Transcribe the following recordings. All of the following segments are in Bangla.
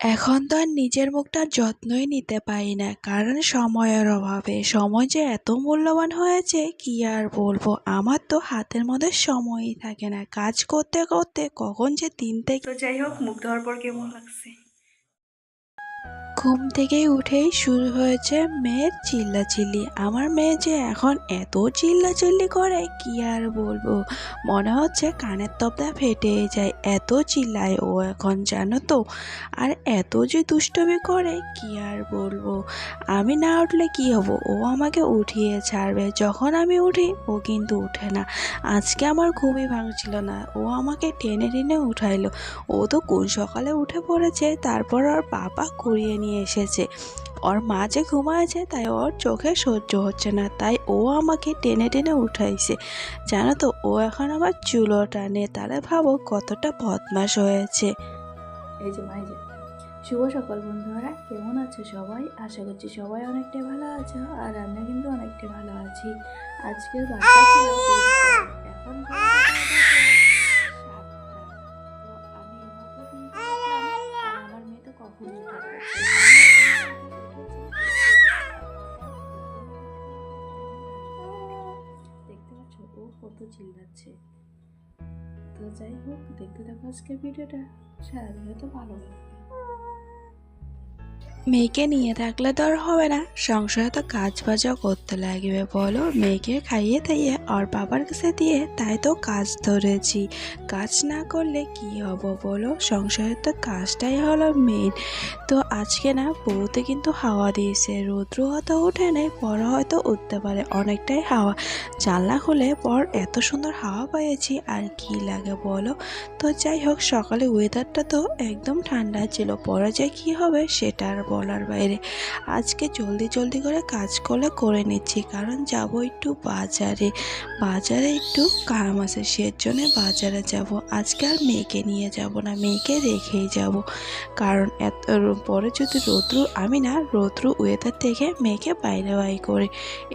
এখন তো আর নিজের মুখটার যত্নই নিতে পারি না, কারণ সময়ের অভাবে। সময় যে এত মূল্যবান হয়েছে, কি আর বলব? আমার তো হাতের মধ্যে সময়ই থাকে না। কাজ করতে করতে কখন যে তিনটে থেকে যাই হোক, মুখ ধোয়ার পর কেমন লাগছে? ঘুম থেকে উঠেই শুরু হয়েছে মেয়ের চিল্লাচিল্লি। আমার মেয়ে যে এখন এত চিল্লাচিল্লি করে, কি আর বলব? মনে হচ্ছে কানের তবদা ফেটে যায়। এত চিল্লায় ও এখন, জানো তো? আর এত যে দুষ্টমি করে, কি আর বলব? আমি না উঠলে কি হব? ও আমাকে উঠিয়ে ছাড়বে। যখন আমি উঠি, ও কিন্তু উঠে না। আজকে আমার ঘুমই ভাঙছিল না। ও আমাকে টেনে টেনে উঠাইলো। ও তো কোন সকালে উঠে পড়েছে, তারপর ওর বাবা করিয়ে নিয়ে এসেছে। ওর মা যে ঘুমায়েছে তাই ওর চোখে সহ্য হচ্ছে না। তাই ও আমাকে টেনে টেনে উঠাইছে। জানো তো, ও এখন আমার চুলো টানে। তাহলে ভাবো কতটা বদমাস হয়েছে। এই যে ভাই যে, শুভ সকাল বন্ধুরা। কেমন আছো সবাই? আশা করছি সবাই অনেকটাই ভালো আছো আর আমি কিন্তু অনেকটাই ভালো আছি। আজকের বার্তা ছিল, এখন চিল্লাচ্ছে তো যাই হোক দেখতে থাকো আজকের ভিডিওটা সারাদিন তো ভালো লাগবে। মেয়েকে নিয়ে থাকলে তো আর হবে না। সংসারে তো কাজ বাজও করতে লাগবে বলো। মেয়েকে খাইয়ে তাইয়ে আর বাবার কাছে দিয়ে তাই তো কাজ ধরেছি। কাজ না করলে কি হব বলো? সংসারের তো কাজটাই হলো মেন তো আজকে না বউতে কিন্তু হাওয়া দিয়েছে। রৌদ্র হয়তো উঠে নেই পর হয়তো উঠতে পারে। অনেকটাই হাওয়া। জানলা খুলে পর এত সুন্দর হাওয়া পেয়েছি আর কি লাগে বলো? তো যাই হোক, সকালে ওয়েদারটা তো একদম ঠান্ডা ছিল। পরে যে কি হবে সেটা আর বলার বাইরে। আজকে জলদি জলদি করে কাজ করলে করে নিচ্ছি, কারণ যাব একটু বাজারে। বাজারে একটু কাম আছে সের জন্য বাজারে যাব। আজকে আর মেয়েকে নিয়ে যাব না, মেয়েকে রেখেই যাব। কারণ এত পরে যদি রৌদ্রু, আমি না রৌদ্রু ওয়েদার থেকে মেয়েকে বাইরে বাই করে।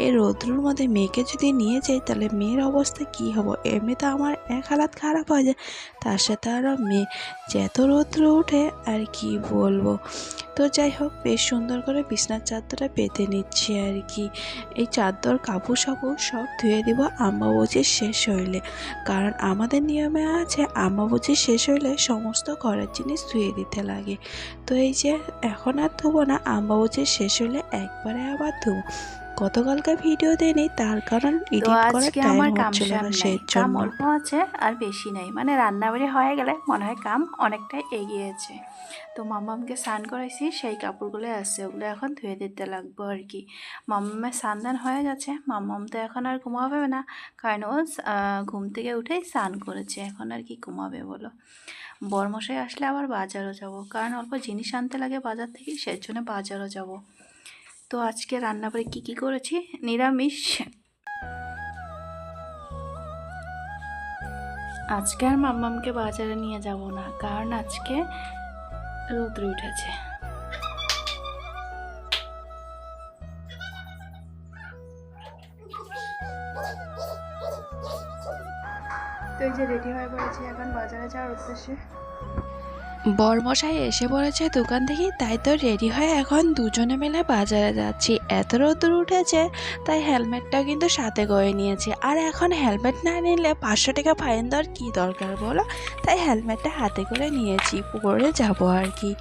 এই রৌদ্রুর মধ্যে মেয়েকে যদি নিয়ে যাই, তাহলে মেয়ের অবস্থা কি হবে? এমনিতে আমার এক হালাত খারাপ হয়ে যায়। তার সাথে আরও মেয়ে যেত রৌদ্র ওঠে আর কি বলব? তো যাই হোক বেশ সুন্দর করে বিছনার চাদরটা পেতে নিচ্ছি আর কি। এই চাদর, কাপড় সাপড় সব ধুয়ে দিব আম্বাবুজির শেষ হইলে। কারণ আমাদের নিয়মে আছে আম্বাবুজি শেষ হইলে সমস্ত ঘরের জিনিস ধুয়ে দিতে লাগে। তো এই যে, এখন আর ধুবো না আম্বাবুজি শেষ হইলে একবারে আবার ধুবো। গতকালকে ভিডিও দেয়নি তার কারণ এডিট করার টাইম আমার কাম হচ্ছিল সাম না সেই কাম জন্য। অল্প আছে আর বেশি নাই। মানে রান্নাবাড়ি হয়ে গেলে মনে হয় কাম অনেকটাই এগিয়েছে। তো মামামকে স্নান করাইছি সেই কাপড়গুলো আছে ওগুলো এখন ধুয়ে দিতে লাগবো আর কি। মামামের স্নান দান হয়ে গেছে মামাম তো এখন আর ঘুমাবে না কারণ ও ঘুম থেকে উঠেই স্নান করেছে এখন আর কি ঘুমাবে বলো। বরমশাই আসলে আবার বাজারও যাব কারণ অল্প জিনিস আনতে লাগে বাজার থেকে সেই জন্য বাজারও যাব। তো আজকে রান্নাবাড়ি কী কী করেছি? নিরামিষ। আজকে আর মাম্মামকে বাজারে নিয়ে যাব না, কারণ আজকে রৌদ্র উঠেছে। তো এই যে রেডি হয়ে পড়েছি, এখন বাজারে যাওয়ার উদ্দেশ্যে। বরমশাই এসে পড়েছে দোকান থেকে তাই তো রেডি হয়ে এখন দুজনে মিলে বাজারে যাচ্ছি। এত রোদ্দুর উঠেছে, তাই হেলমেটটাও কিন্তু সাথে করে নিয়েছি। আর এখন হেলমেট না নিলে পাঁচশো টাকা ফাইন দেওয়ার কী দরকার বলো? তাই হেলমেটটা হাতে করে নিয়েছি পরে যাব আর কি।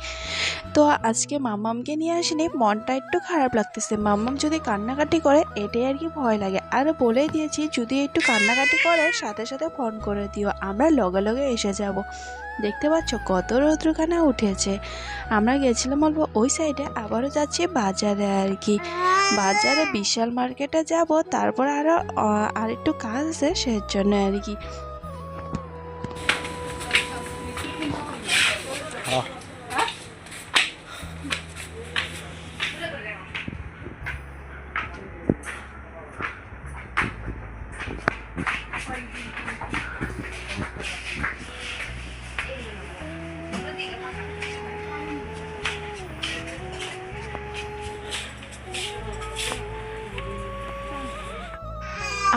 তো আজকে মামামকে নিয়ে আসিনি, মনটা একটু খারাপ লাগতেছে। মাম্মাম যদি কান্নাকাটি করে, এটাই আর কি ভয় লাগে। আর বলেই দিয়েছি, যদি একটু কান্নাকাটি করে, সাথে সাথে ফোন করে দিও, আমরা লগে লগে এসে যাব। দেখতে পাচ্ছ কত রৌদ্রখানা উঠেছে। আমরা গেছিলাম অল্প ওই সাইডে আবারও যাচ্ছি বাজারে আর কি। বাজারে বিশাল মার্কেটে যাব, তারপর আরও আরেকটু কাজ আছে সেই জন্য আর কি।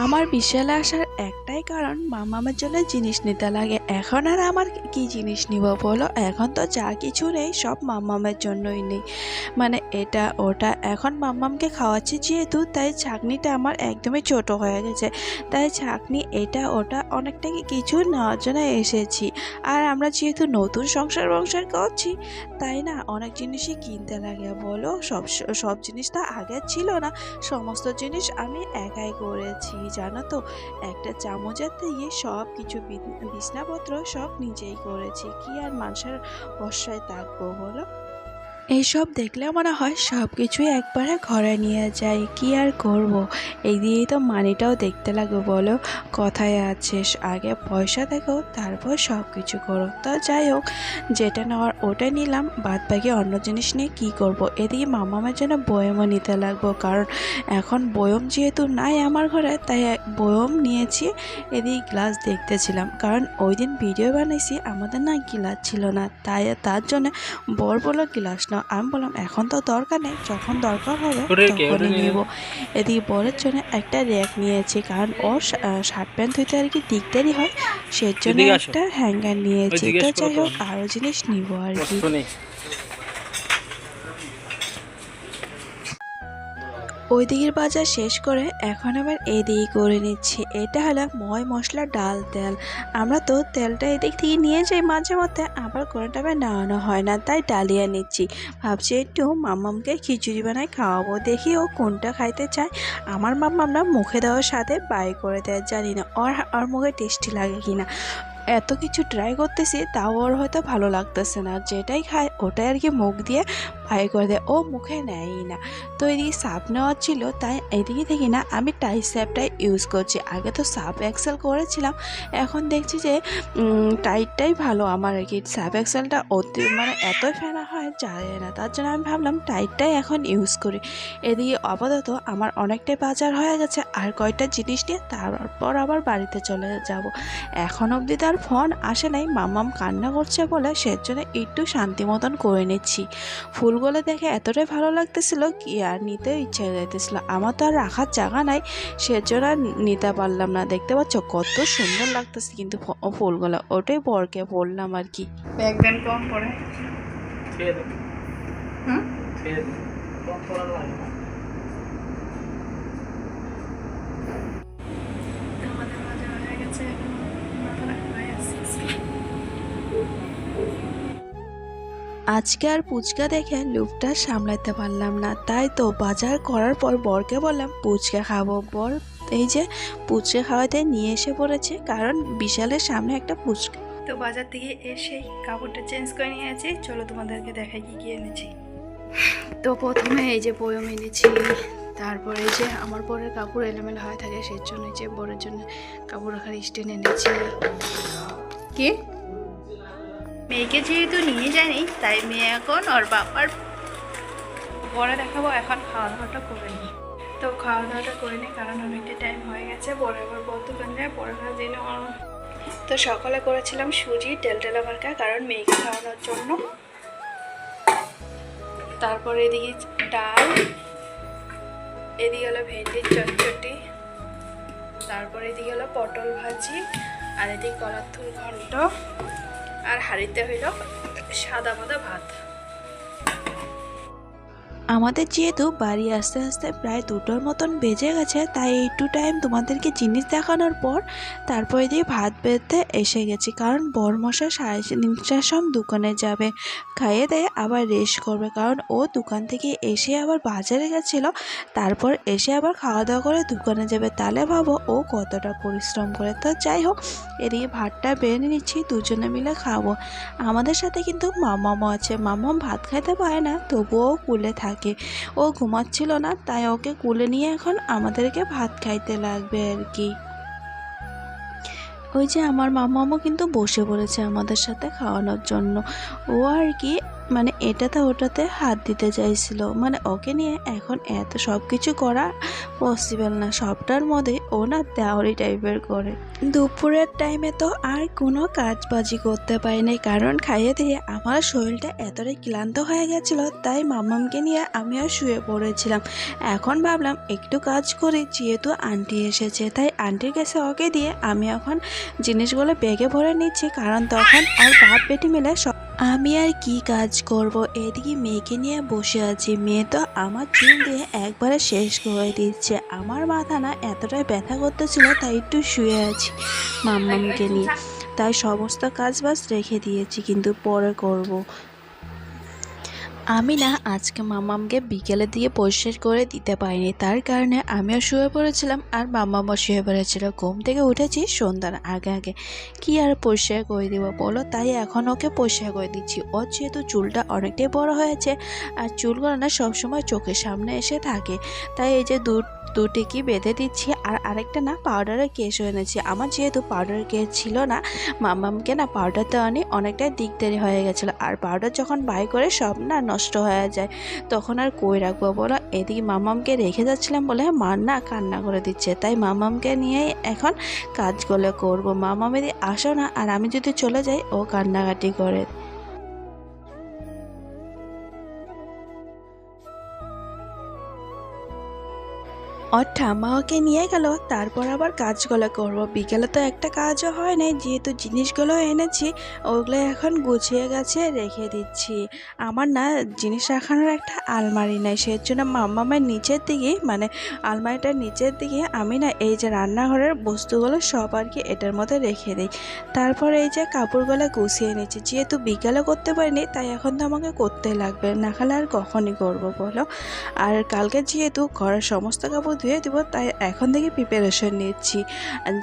আমার বিশালে আসার একটাই কারণ মামামের জন্য জিনিস নিতে লাগে। এখন আর আমার কি জিনিস নিব বলো? এখন তো যা কিছু নেই, সব মামামের জন্যই নেই। মানে এটা, ওটা। এখন মামামকে খাওয়াচ্ছি যেহেতু, তাই ছাকনিটা আমার একদমই ছোট হয়ে গেছে। তাই ছাকনি এটা, ওটা অনেকটা কিছু নেওয়ার জন্য এসেছি। আর আমরা যেহেতু নতুন সংসার বংসার করছি, তাই না? অনেক জিনিসই কিনতে লাগে বলো? সব সব জিনিস তো আগে ছিল না। সমস্ত জিনিস আমি একাই করেছি জানো তো, একটা চামচার থেকে সব কিছু বিছনাপত্র সব নিজেই করেছি। কি আর মানুষের বর্ষায় থাকব বলো? এইসব দেখলে মনে হয় সব কিছুই একবারে ঘরে নিয়ে যাই কি আর করব? এই দিয়েই তো মানিটাও দেখতে লাগবে বলো। কথায় আছে আগে পয়সা দেখো, তারপর সব কিছু করো। তো যাই হোক, যেটা নেওয়ার ওটা নিলাম বাদ বাকি অন্য জিনিস নিয়ে কী করব? এদিকে মামামের জন্য বয়মও নিতে লাগবো, কারণ এখন বয়ম যেহেতু নাই আমার ঘরে, তাই বয়ম নিয়েছি, এদিকে গ্লাস দেখতেছিলাম। কারণ ওই দিন ভিডিও বানাইছি, আমাদের না গ্লাস ছিল না, তাই তার জন্য বড় বড় গ্লাস নাও। আমি বললাম এখন তো দরকার নেই যখন দরকার হবে তখনই নিব। এদিকে বরের জন্য একটা র্যাক নিয়েছি কারণ ওর শার্ট প্যান্ট ধুইতে আর কি দিকদারি হয় সেজন্য একটা হ্যাঙ্গার নিয়েছি। তো যাই হোক আরও জিনিস নিব আর কি। ওই দিকের বাজার শেষ করে এখন আবার এদিকে করে নিচ্ছি। এটা হলো ময় মশলা ডাল তেল। আমরা তো তেলটা এদিক থেকে নিয়ে যাই মাঝে মধ্যে, আবার কোনো টাইমে নেওয়ানো হয় না, তাই ডালিয়া নিচ্ছি। ভাবছি একটু মাম্মামকে খিচুড়ি বানায় খাওয়াবো, দেখি ও কোনটা খাইতে চায়। আমার মাম্মাম না মুখে দেওয়ার সাথে বাই করে দেয়, জানি না ওর ওর মুখে টেস্টি লাগে কি না এত কিছু ট্রাই করতেছি, তাও ওর হয়তো ভালো লাগতেছে না। যেটাই খায় ওটাই আর কি মুখ দিয়ে বাই করে দেয়, ও মুখে নেয়ই না। তো এদিকে সাপ নেওয়ার ছিল, তাই এদিকে থেকে না আমি টাই স্যাপটাই ইউজ করছি। আগে তো সাপ এক্সেল করেছিলাম, এখন দেখছি যে টাইটটাই ভালো আমার আর কি। সাপ এক্সেলটা অতি মানে এতই ফেনা হয় যায় না, তার জন্য আমি ভাবলাম টাইটটাই এখন ইউজ করি। এদিকে আপাতত আমার অনেকটাই বাজার হয়ে গেছে, আর কয়টা জিনিস নিয়ে তারপর আবার বাড়িতে চলে যাব। এখন অবধি তার ফোন আসে নাই মামাম কান্না করছে বলে সেজন্য একটু শান্তি মতন করে নিচ্ছি। ফুলগুলো দেখে এতটাই ভালো লাগতেছিল কি আর নিতে হয়ে যাইতেছিল। আমার তো আর রাখার জায়গা নাই সেজন্য আর নিতে পারলাম না। দেখতে পাচ্ছ কত সুন্দর লাগতেছে কিন্তু ফুলগুলো। ওটাই বরকে বললাম আর কি। ব্যাগদান কম পড়ে হুম? কম পড়া লাগে আজকে আর পুচকা দেখে লুপটা সামলাতে পারলাম না। তাই তো বাজার করার পর বরকে বললাম পুচকা খাব। বর এই যে পুচকা খাওয়াতে নিয়ে এসে পড়েছে কারণ বিশালের সামনে একটা পুচকা। তো বাজার থেকে এসে কাপড়টা চেঞ্জ করে নিয়েছি চলো তোমাদেরকে দেখাই কি কি এনেছি। তো প্রথমে এই যে বয়ম এনেছি তারপরে এই যে আমার পরের কাপড় এলোমেলো হয়ে থাকে সেই জন্য এই যে বরের জন্য কাপড় রাখার স্ট্যান্ড এনেছি। কি? মেয়েকে যেহেতু নিয়ে যায়নি, তাই মেয়ে এখন ওর বাবার পরে দেখাবো, এখন খাওয়া দাওয়াটা করে নিই। তো খাওয়া দাওয়াটা করে নিই, কারণ অনেকটা টাইম হয়ে গেছে, পরে আবার বল দোকান যায় খাওয়া দিন তো সকালে করেছিলাম সুজি টেলটেলা মার্কা, কারণ মেয়েকে খাওয়ানোর জন্য। তারপরে এদিকে ডাল, এদিকে হলো ভেন্ডির চটচটি, তারপরে এদিকে হলো পটল ভাজি, আর এদিকে কলার থুল ঘন্ট। আর হাড়িতে হইল সাদা মাদা ভাত। আমাদের যেহেতু বাড়ি আস্তে আস্তে প্রায় দুটোর মতন বেজে গেছে, তাই একটু টাইম তোমাদেরকে জিনিস দেখানোর পর তারপরে দিয়ে ভাত বেঁধতে এসে গেছি। কারণ বরমশা সাড়ে তিনটার সব দোকানে যাবে। খাইয়ে দেয়ে আবার রেস্ট করবে। কারণ ও দোকান থেকে এসে আবার বাজারে গেছিল, তারপর এসে আবার খাওয়া দাওয়া করে দোকানে যাবে। তাহলে ভাবো ও কতটা পরিশ্রম করে। তো যাই হোক, এদিকে ভাতটা বেড়ে নিচ্ছি, দুজনে মিলে খাব। আমাদের সাথে কিন্তু মামামও আছে। মামাম ভাত খাইতে পারে না, তবুও কুলে থাকে। ও ঘুমাচ্ছিল না, তাই ওকে কুলে নিয়ে এখন আমাদেরকে ভাত খাইতে লাগবে আর কি। ওই যে আমার মামামও কিন্তু বসে পড়েছে আমাদের সাথে খাওয়ানোর জন্য। ও আর কি মানে এটাতে ওটাতে হাত দিতে চাইছিল। মানে ওকে নিয়ে এখন এত সব কিছু করা পসিবল না। সবটার মধ্যে ও না দেওয়ারি টাইপের করে। দুপুরের টাইমে তো আর কোনো কাজবাজি করতে পারিনি কারণ খাইয়ে দিয়ে আমার শরীরটা এতটাই ক্লান্ত হয়ে গেছিল, তাই মামামকে নিয়ে আমি আর শুয়ে পড়েছিলাম। এখন ভাবলাম একটু কাজ করি, যেহেতু আন্টি এসেছে। তাই আন্টির কাছে ওকে দিয়ে আমি এখন জিনিসগুলো ব্যাগে ভরে নিচ্ছি। কারণ তখন আর বাপ বেটি মিলে সব আমি আর কি কাজ করব? এদিকে মেয়েকে নিয়ে বসে আছি। মেয়ে তো আমার চুল দিয়ে একবারে শেষ করে দিচ্ছে। আমার মাথা না এতটাই ব্যথা করতেছিল, তাই একটু শুয়ে আছি মাম্মামকে নিয়ে। তাই সমস্ত কাজ বাজ রেখে দিয়েছি, কিন্তু পরে করব। আমি না আজকে মামামকে বিকেলে দিয়ে পরিষ্কার করে দিতে পারিনি। তার কারণে আমিও শুয়ে পড়েছিলাম আর মামামও শুয়ে পড়েছিল। ঘুম থেকে উঠেছি সন্ধ্যার আগে আগে। কি আর পরিষ্কার করে দিব বলো? তাই এখন ওকে পরিষ্কার করে দিচ্ছি। ওর যেহেতু চুলটা অনেকটাই বড় হয়েছে আর চুলগুলো না সবসময় চোখের সামনে এসে থাকে। তাই এই যে দু দুটি কি বেঁধে দিচ্ছি আর আরেকটা না পাউডারের কেস এনেছি। আমার যেহেতু পাউডারের কেস ছিল না, মামামকে না পাউডার দেওয়া নিয়ে অনেকটাই দিক দেরি হয়ে গেছিল। আর পাউডার যখন বাই করে সব না নষ্ট হয়ে যায়। তখন আর কই রাখব বলো? এদিকে মামামকে রেখে যাচ্ছিলাম বলে মার না কান্না করে দিচ্ছে। তাই মামামকে নিয়েই এখন কাজগুলো করব। মামাম এদি আসো না, আর আমি যদি চলে যাই, ও কান্নাকাটি করে। ওর ঠাম্মা ওকে নিয়ে গেল, তারপর আবার কাজগুলো করব। বিকেলে তো একটা কাজও হয় নাই, যেহেতু জিনিসগুলো এনেছি, ওগুলো এখন গুছিয়ে গেছে রেখে দিচ্ছি। আমার না জিনিস রাখানোর একটা আলমারি নাই সেই জন্য মাম্মামের নিচের দিকে মানে আলমারিটার নিচের দিকে আমি না এই যে রান্নাঘরের বস্তুগুলো সব আর কি এটার মধ্যে রেখে দিই। তারপর এই যে কাপড়গুলো গুছিয়ে নিচ্ছি যেহেতু বিকেলে করতে পারিনি, তাই এখন তো আমাকে করতে লাগবে, না হলে আর কখনই করব বলো? আর কালকে যেহেতু ঘরের সমস্ত কাপড় ধুয়ে দেবো, তাই এখন থেকে প্রিপারেশন নিচ্ছি।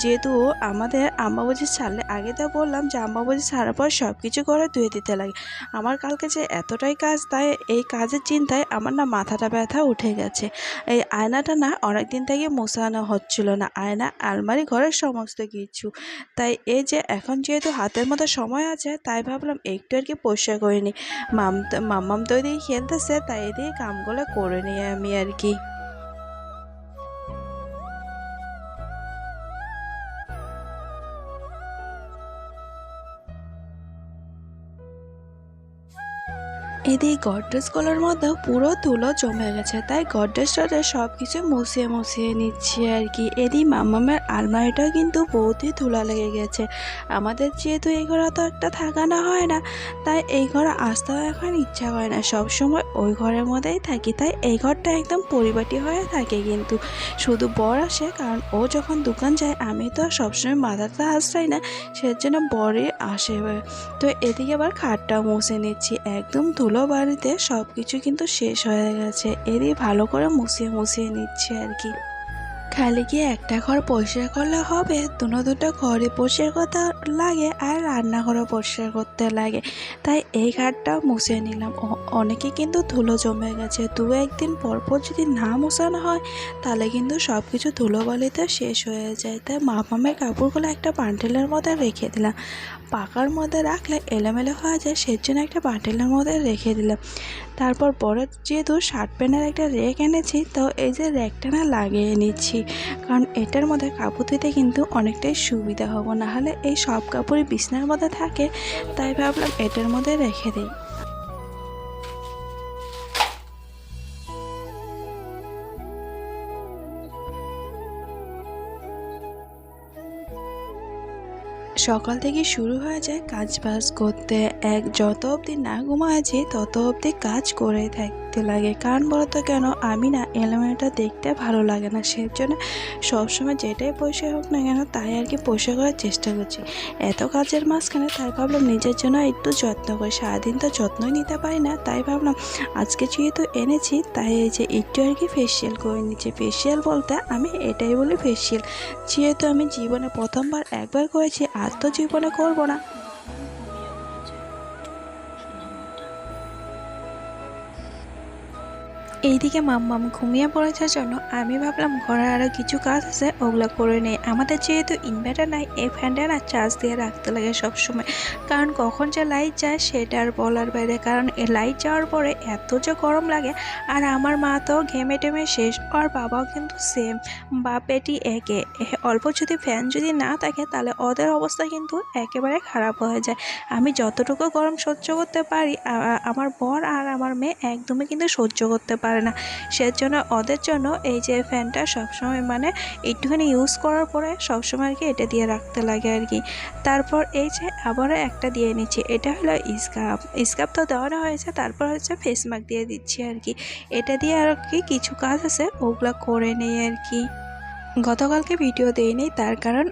যেহেতু আমাদের আম্বাবাজি ছাড়লে, আগে তো বললাম যে আম্বাবাজি ছাড়ার পর সব কিছু করে ধুয়ে দিতে লাগে। আমার কালকে যে এতটাই কাজ, তাই এই কাজের চিন্তায় আমার না মাথাটা ব্যথা উঠে গেছে। এই আয়নাটা না অনেক দিন থেকে মোছানো হচ্ছিল না। আয়না, আলমারি, ঘরের সমস্ত কিছু। তাই এই যে এখন যেহেতু হাতের মতো সময় আছে, তাই ভাবলাম একটু আর কি পরিষ্কার করে নিই। মাম, মাম্মাম তো এদিকে খেলতেছে, তাই এদিকে কামগুলো করে নিই আমি আর কি। এদিকে গডরেজগুলোর মধ্যে পুরো ধুলো জমে গেছে। তাই গডরেজটাতে সব কিছু মুছিয়ে মুছিয়ে নিচ্ছে আর কি। এদি মামামের আলমারিটাও কিন্তু বহুতই ধুলা লেগে গেছে। আমাদের যেহেতু এই ঘরে তো একটা থাকানো হয় না, তাই এই ঘরে আসতেও এখন ইচ্ছা করে না। সব সময় ওই ঘরের মধ্যেই থাকি, তাই এই ঘরটা একদম পরিপাটি হয়ে থাকে কিন্তু। শুধু বর আসে, কারণ ও যখন দোকান যায়, আমি তো সবসময় মাথাটা আসাই না, সেজন্য বরে আসে। তো এদিকে আবার খাটটা মুছে নিচ্ছি, একদম ধুলো বাড়িতে সব কিছু কিন্তু শেষ হয়ে গেছে, এদিকে ভালো করে মুছিয়ে মুছিয়ে নিচ্ছে আর কি। খালি কি একটা ঘর পরিষ্কার করলে হবে? দুটো দুটো ঘরে পরিষ্কার করতে লাগে আর রান্নাঘরও পরিষ্কার করতে লাগে। তাই এই ঘাটটাও মুছে নিলাম। অনেকে কিন্তু ধুলো জমে গেছে। দু একদিন পর পর যদি না মোছানো হয়, তাহলে কিন্তু সব কিছু ধুলোবালিতে শেষ হয়ে যায়। তাই মা মামের কাপড়গুলো একটা বান্ডেলের মধ্যে রেখে দিলাম। পাকার মধ্যে রাখলে এলোমেলো হয়ে যায় সেই জন্য একটা বান্ডেলের মধ্যে রেখে দিলাম। তারপর পরে যেহেতু শার্ট প্যান্টের একটা র্যাক এনেছি, তো এই যে র্যাকটা না লাগিয়ে নিচ্ছি, কারণ এটার মধ্যে কাপড় দিতে কিন্তু অনেকটাই সুবিধা হব। নাহলে এই সব কাপড়ই বিছনার মধ্যে থাকে, তাই ভাবলাম এটার মধ্যে রেখে দিই। সকাল থেকে শুরু হয়ে যায় কাজ বাজ করতে এক যত অবধি না ঘুমাচ্ছি তত অবধি কাজ করে থাকতে লাগে। কারণ বলতো কেন? আমি না এলোমেলোটা দেখতে ভালো লাগে না। সেই জন্য সবসময় যেটাই পয়সা হোক না কেন তাই আর কি পয়সা করার চেষ্টা করছি। এত কাজের মাঝখানে তাই ভাবলাম নিজের জন্য একটু যত্ন করি। সারাদিন তো যত্নই নিতে পারি না, তাই ভাবলাম আজকে যেহেতু এনেছি তাই এই যে একটু আর কি ফেসিয়াল করে নিচ্ছি। ফেসিয়াল বলতে আমি এটাই বলি ফেসিয়াল যেহেতু আমি জীবনে প্রথমবার একবার করেছি আর তো জীবনে করব না। এইদিকে মাম্মাম ঘুমিয়ে পড়েছে জন্য আমি ভাবলাম ঘরে আরও কিছু কাজ আছে, ওগুলো করে নেই। আমাদের যেহেতু ইনভার্টার নাই, এই ফ্যানটা না চার্জ দিয়ে রাখতে লাগে সবসময়। কারণ কখন যে লাইট যায় সেটা আর বলার বাইরে। কারণ এই লাইট যাওয়ার পরে এত যে গরম লাগে, আর আমার মা তো ঘেমে টেমে শেষ, আর বাবাও কিন্তু সেম বা পেটি একে। এ- অল্প যদি ফ্যান যদি না থাকে, তাহলে ওদের অবস্থা কিন্তু একেবারে খারাপ হয়ে যায়। আমি যতটুকু গরম সহ্য করতে পারি আমার বর আর আমার মেয়ে একদমই কিন্তু সহ্য করতে পারে না। সেজন্য ওদের জন্য এই যে ফ্যানটা সবসময় মানে একটুখানি ইউজ করার পরে সবসময় আর কি এটা দিয়ে রাখতে লাগে আর কি। তারপর এই যে আবারও একটা দিয়ে নিচ্ছি, এটা হলো স্কাপ স্কাপ তো দেওয়ানো হয়েছে, তারপর হচ্ছে ফেস মাস্ক দিয়ে দিচ্ছি আর কি। এটা দিয়ে আর কি কিছু কাজ আছে, ওগুলো করে নেই আর কি। গতকালকে ভিডিও দেইনি, তার কারণ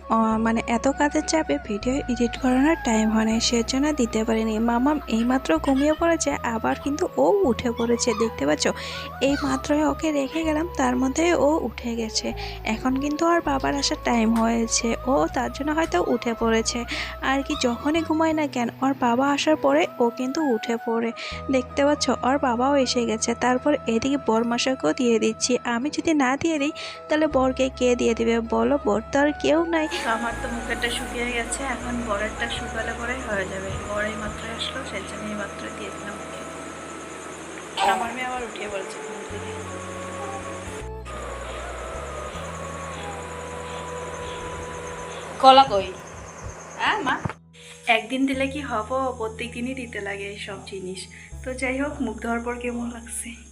মানে এত কাজের চাপে ভিডিও এডিট করানোর টাইম হয় না সেজন্য দিতে পারিনি। মামাম এইমাত্র ঘুমিয়ে পড়েছে, আবার কিন্তু ও উঠে পড়েছে, দেখতে পাচ্ছ? এই মাত্রই ওকে রেখে গেলাম, তার মধ্যে ও উঠে গেছে। এখন কিন্তু আর বাবার আসার টাইম হয়েছে, ও তার জন্য হয়তো উঠে পড়েছে। আর কি যখনই ঘুমায় না কেন, ওর বাবা আসার পরে ও কিন্তু উঠে পড়ে। দেখতে পাচ্ছ, ওর বাবাও এসে গেছে, তারপর এদিকে বরমাসাকেও দিয়ে দিচ্ছি। আমি যদি না দিয়ে দিই, তাহলে বরকে কে দিয়ে দিবে। বলো, বর তো আর কেউ নাই। আমার তো মুখেরটা শুকিয়ে গেছে, এখন বরেরটা শুকালে পরে হয়ে যাবে। বর এই মাত্র আসলো, সেই জন্য এই মাত্র দিয়ে দিলাম আমার মেয়ে আবার উঠিয়ে থেকে। কলা কই? হ্যাঁ মা? একদিন দিলে কি হব? প্রত্যেক দিনই দিতে লাগে এই সব জিনিস। তো যাই হোক, মুখ ধোয়ার পর কেমন লাগছে?